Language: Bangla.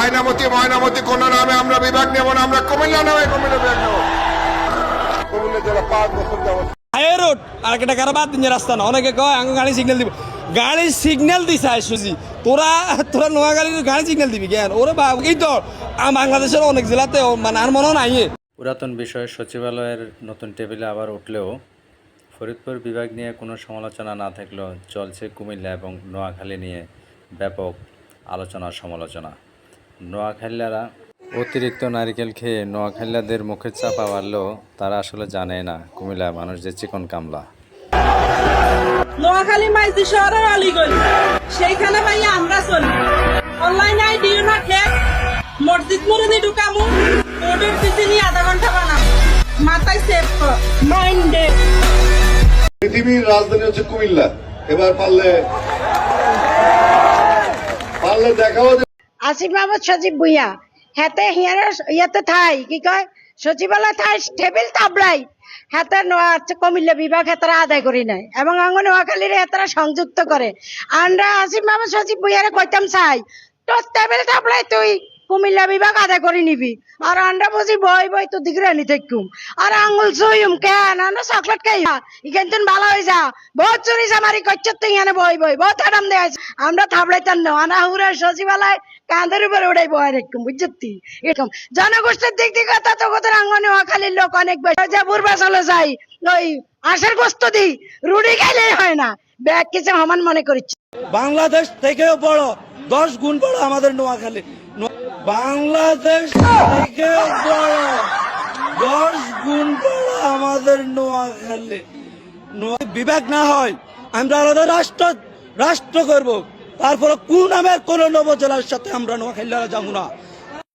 আয়নামতি ময়নামতি কোন নামে আমরা বিভাগ নেব না আমরা কুমিল্লা নামে কুমিল্লা বিভাগ নেব। কুমিল্লা জেলা পাঁচ বছর যাবত হাই রোড আর একটা কারও বাদ দিন রাস্তা না। অনেকে কয় আমি গাড়ি সিগন্যাল দিব। গাড়ি সিগন্যাল দিছে সুজি তোরা তোরা নোয়াখালীর গাড়ি সিগন্যাল দিবি কেন? ওরে বাপ এই তো বাংলাদেশের অনেক জেলাতে ও মানে আর মনে নাই পুরাতন বিষয়ে সচিবালয়ের নতুন টেবিলে আবার উঠলেও ফরিদপুর বিভাগ নিয়ে কোনো সমালোচনা না থাকলেও চলছে কুমিল্লা এবং নোয়াখালী নিয়ে ব্যাপক আলোচনা সমালোচনা নোয়াখালীরা অতিরিক্ত নারিকেল খেয়ে নোয়াখালীদের মুখে চাপা মারলেও তারা আসলে জানে না। কুমিল্লার মানুষ যে চিকন কামলা। নোয়াখালী মাইজি শহরের অলিগলি সেইখানে ভাই আমরা চলি। অনলাইন আই দিও না খেক মসজিদ মুরুদি ঢুকামু নিয়ে আধা ঘণ্টা বানাবো মাথায় সেভ কর মাইন্ডে পৃথিবীর রাজধানী হচ্ছে কুমিল্লা। এবার পারলে পারলে দেখাও আসিফ মাহমুদ সচিব বুইয়া হেতে হিয়ারে ইয়াতে থাই কি কয়? সচিবালয় থাই টেবিল তাবলাই। হেতে কমিল্লা বিভাগ হেতারা আদায় করি নাই। এবং আঙ্গ নোয়াখালীর হেতারা সংযুক্ত করে আমরা আসিফ মাহমুদ সচিব বুইয়ারে কইতাম চাই তোর টেবিল তাবলাই তুই কুমিল্লা বিভাগ আদায় করে নিবি। আর আমরা বুঝি বই বই তো দিকে রানি থাকুম। আর আঙ্গুল সুইম কেন? আমরা চকলেট খাই ইখান তুন ভালো হয়ে যা। বহুত চুরি জামারি করছে তুই এখানে বই বই, বহুত আরাম দেয় আমরা থাবড়াইতাম না। আনা হুরা সচিবালয় কাঁধের উপরে উড়াই বয় রাখুম বুঝছি এরকম। জনগোষ্ঠীর দিক থেকে কথা তো কত আঙ্গনে খালির লোক অনেক বেশি। যে পূর্বে চলে যাই, ওই আশের গোস্ত দি, রুটি খাইলে হয় না। ব্যাগ কিছু সমান মনে করছি বাংলাদেশ থেকেও বড়, দশ গুণ বড় আমাদের নোয়াখালী। বাংলাদেশ থেকে দশ গুণ বড় আমাদের নোয়াখালী। বিবেক না হয়, আমরা আলাদা রাষ্ট্র রাষ্ট্র করব। তারপরে কোন নামের কোন নবজেলার সাথে আমরা নোয়াখালীরা যাব না।